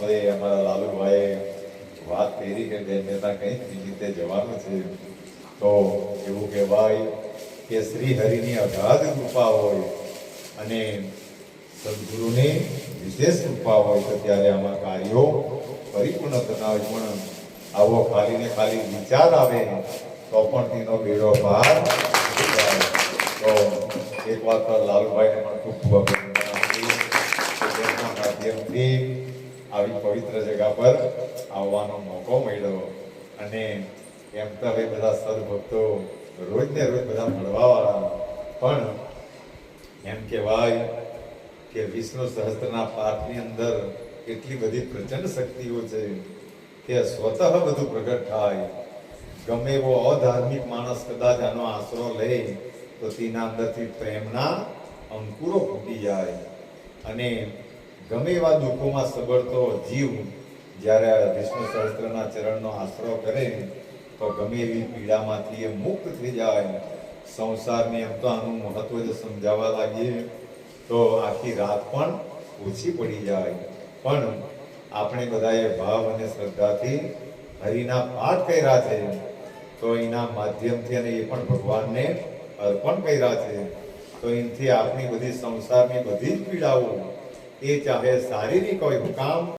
માણસોએ અમારા લાલુભાઈએ વાત કરી કે બેન નેતા કંઈક રીતે જવાનું છે. તો એવું કહેવાય કે શ્રી હરિની અગાધ કૃપા હોય અને સદગુરુની વિશેષ કૃપા હોય તો ત્યારે આમાં કાર્યો પરિપૂર્ણ થતા હોય. પણ આવો ખાલી ને ખાલી વિચાર આવે તો પણ તેનો બેડો પાર તો એક વાત લાલુભાઈને પણ ખૂબ ખૂબ અભિનંદન આપી માધ્યમથી આવી પવિત્ર જગા પર આવવાનો મોકો મળ્યો. અને એમ તો હવે બધા સદભક્તો રોજ ને રોજ બધા મળવાવાળા. પણ એમ કહેવાય કે વિષ્ણુ સહસ્ત્રના પાઠની અંદર એટલી બધી પ્રચંડ શક્તિઓ છે કે સ્વતઃ બધું પ્રગટ થાય. ગમે એવો અધાર્મિક માણસ કદાચ આનો આશરો લે, તો તેના અંદરથી પ્રેમના અંકુરો ફૂટી જાય. અને ગમે એવા દુઃખોમાં સબળતો જીવ જ્યારે વિષ્ણુ સહસ્ત્રના ચરણનો આશરો કરે, તો ગમે એવી પીડામાંથી એ મુક્ત થઈ જાય. સંસારની એમ તો આનું મહત્વ જો સમજાવવા લાગીએ, તો આખી રાત પણ ઓછી પડી જાય. પણ આપણે બધાએ ભાવ અને શ્રદ્ધાથી હરિના પાઠ કર્યા છે, તો એના માધ્યમથી અને એ પણ ભગવાનને અર્પણ કર્યા છે. તો એનાથી આપણી બધી સંસારની બધી જ પીડાઓ એ ચાહે શારીરિક હોય કામ